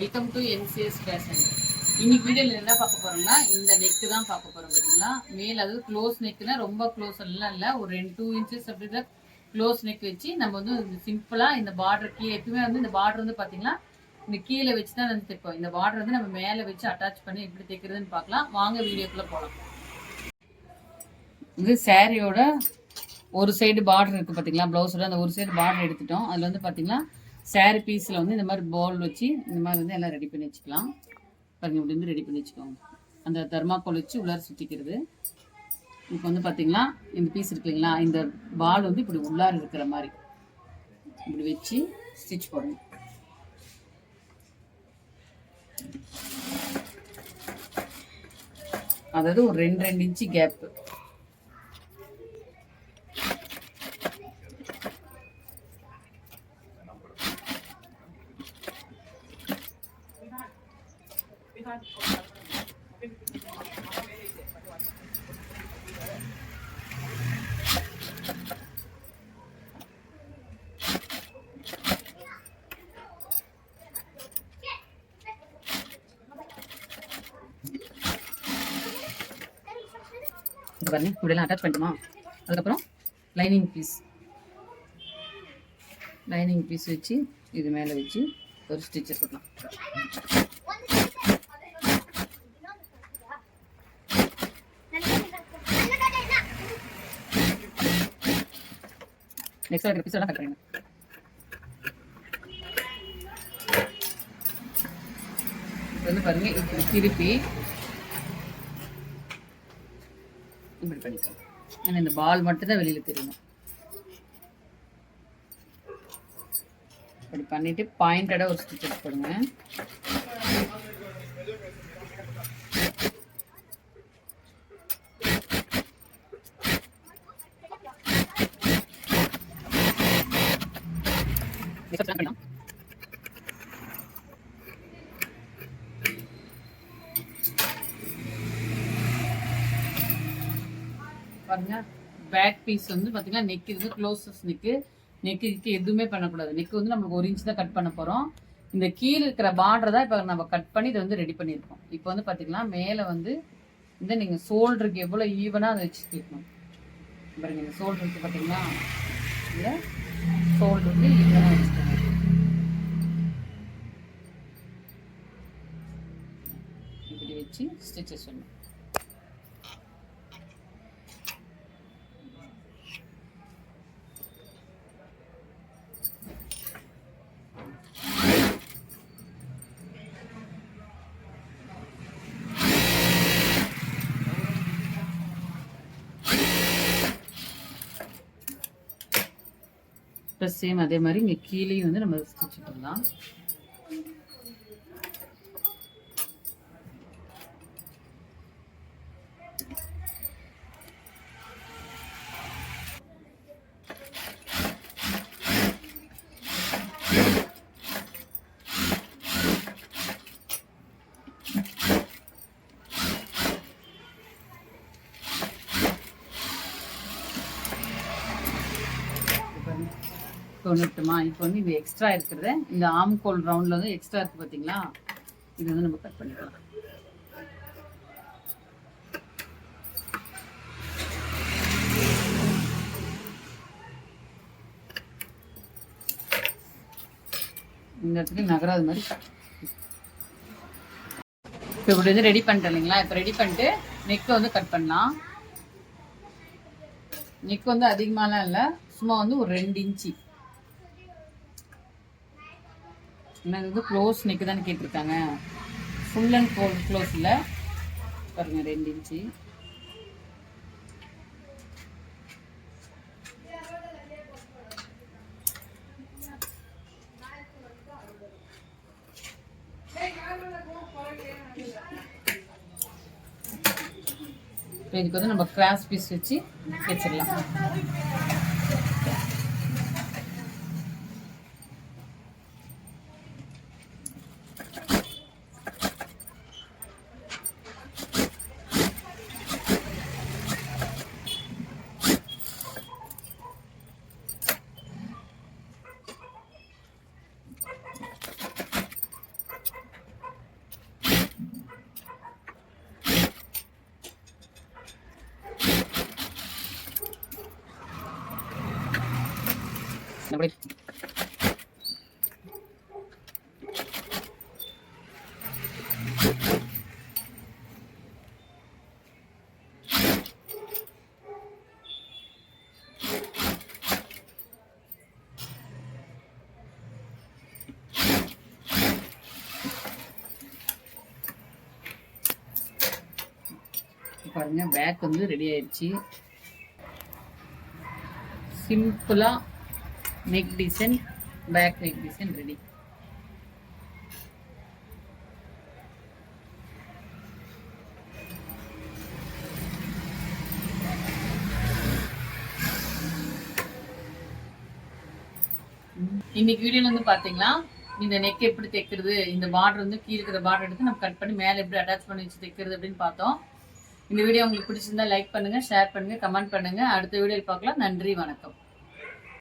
Welcome to NCS fashion இன்னைக்கு வீடியோவில் என்ன பார்க்க போகிறோம்னா இந்த நெக் தான் பார்க்க போகிறோம் பார்த்தீங்களா? மேல் அது க்ளோஸ் நெக்னா ரொம்ப க்ளோஸ் எல்லாம் இல்லை. ஒரு ரெண்டு டூ இன்ச்சஸ் அப்படி தான் க்ளோஸ் நெக் வச்சு நம்ம வந்து சிம்பிளாக இந்த பார்டர் கீழே எப்பவுமே வந்து இந்த பார்டர் வந்து பார்த்தீங்கன்னா இந்த கீழே வச்சு தான் வந்து தைப்போம். இந்த பார்டர் வந்து நம்ம மேலே வச்சு அட்டாச் பண்ணி எப்படி தைக்கிறதுன்னு பார்க்கலாம். வாங்க வீடியோக்குள்ள போகலாம் இது சாரியோட ஒரு சைடு பார்டர் இருக்குது பார்த்தீங்களா? ப்ளவுஸோட அந்த ஒரு சைடு பார்டர் எடுத்துட்டோம். அதில் வந்து பார்த்தீங்கன்னா சேரீ பீஸில் வந்து இந்த மாதிரி பவுல் வச்சு இந்த மாதிரி வந்து எல்லாம் ரெடி பண்ணி வச்சுக்கலாம். பாருங்கள் இப்படி வந்து ரெடி பண்ணி வச்சுக்கோங்க. அந்த தர்மாக்கோல் வச்சு உள்ளார சுற்றிக்கிறது இப்போ வந்து பார்த்தீங்களா இந்த பீஸ் இருக்கு இல்லைங்களா இந்த பால் வந்து இப்படி உள்ளார இருக்கிற மாதிரி. இப்படி வச்சு ஸ்டிச் போடணும். அதாவது ஒரு ரெண்டு ரெண்டு இன்ச்சு கேப்பு பாருங்க இப்படியெல்லாம் அட்டாச் பண்ணிட்டுமா? அதுக்கப்புறம் லைனிங் பீஸ் லைனிங் பீஸ் வச்சு இது மேலே வச்சு ஒரு ஸ்டிச்சர் போடலாம். நெக்ஸ்ட் இருக்கிற பீஸ் எல்லாம் கட் பண்ணுங்க வந்து பாருங்க இப்படி திருப்பி இப்படி பண்ணிக்கலாம். ஏன்னா இந்த பால் மட்டும்தான் வெளியில தெரியணும். இப்படி பண்ணிட்டு பாயிண்டடா ஒரு ஸ்டிச் போடுங்க. Next step பண்ணலாம் பாருங்க பேக் பீஸ் வந்து பாத்தீங்கன்னா நெக் இது க்ளோசஸ் நெக்கு நெக்கு எதுவுமே பண்ணக்கூடாது. நெக் வந்து நம்மளுக்கு ஒரு இன்ச் தான் கட் பண்ண போறோம். இந்த கீழே இருக்கிற பார்டர் தான் இப்போ நம்ம கட் பண்ணி இதை வந்து ரெடி பண்ணியிருக்கோம். இப்போ வந்து பாத்தீங்கன்னா மேலே வந்து இந்த நீங்கள் சோல்டருக்கு எவ்வளோ ஈவனாக அதை வச்சு கேட்கணும் பாருங்க இந்த சோல்டருக்கு பார்த்தீங்கன்னா இல்லை ஷோல்டருக்கு ஈவனாக ஸ்டிச்சஸ் பண்ணணும் ப்ளஸ் சேம் அதே மாதிரி இங்கே கீழேயும் வந்து நம்ம ஸ்டிச் பண்ணலாம் தொண்ணூட்டுமா இப்போ வந்து இது எக்ஸ்ட்ரா இருக்கிறத இந்த ஆம்கோல் ரவுண்டில் வந்து எக்ஸ்ட்ரா இருக்குது பார்த்தீங்களா இது வந்து நம்ம கட் பண்ணிக்கலாம். இந்த இடத்துல நகராத மாதிரி இப்போ இப்படி வந்து ரெடி பண்ணிட்டேன் இல்லைங்களா? இப்போ ரெடி பண்ணிட்டு நெக்கை வந்து கட் பண்ணலாம். நெக் வந்து அதிகமாலாம் இல்லை. சும்மா வந்து ஒரு ரெண்டு இன்ச்சு. என்னது வந்து க்ளோஸ் நெக் தான் கேட்டிருக்காங்க. ஃபுல் அண்ட் ஃபோல் க்ளோஸில் பாருங்க ரெண்டு இன்ச்சு. இப்போ இதுக்கு வந்து நம்ம கிராஸ் பீஸ் வச்சு வச்சிடலாம். அப்படி பாருங்க பேக் வந்து ரெடி ஆயிடுச்சு சிம்பிளா neck design back neck design ready இன்னைக்கு வீடியோல வந்து பாத்தீங்களா? இந்த நெக் எப்படி தைக்கிறது இந்த பார்டர் வந்து கீழே இருக்கிற பார்டர் எடுத்து நம்ம கட் பண்ணி மேலே எப்படி அட்டாச் பண்ணி வச்சு தைக்கிறது அப்படின்னு பார்த்தோம். இந்த வீடியோ உங்களுக்கு பிடிச்சிருந்தா லைக் பண்ணுங்க ஷேர் பண்ணுங்க கமெண்ட் பண்ணுங்க. அடுத்த வீடியோவில் பார்க்கலாம். நன்றி வணக்கம்.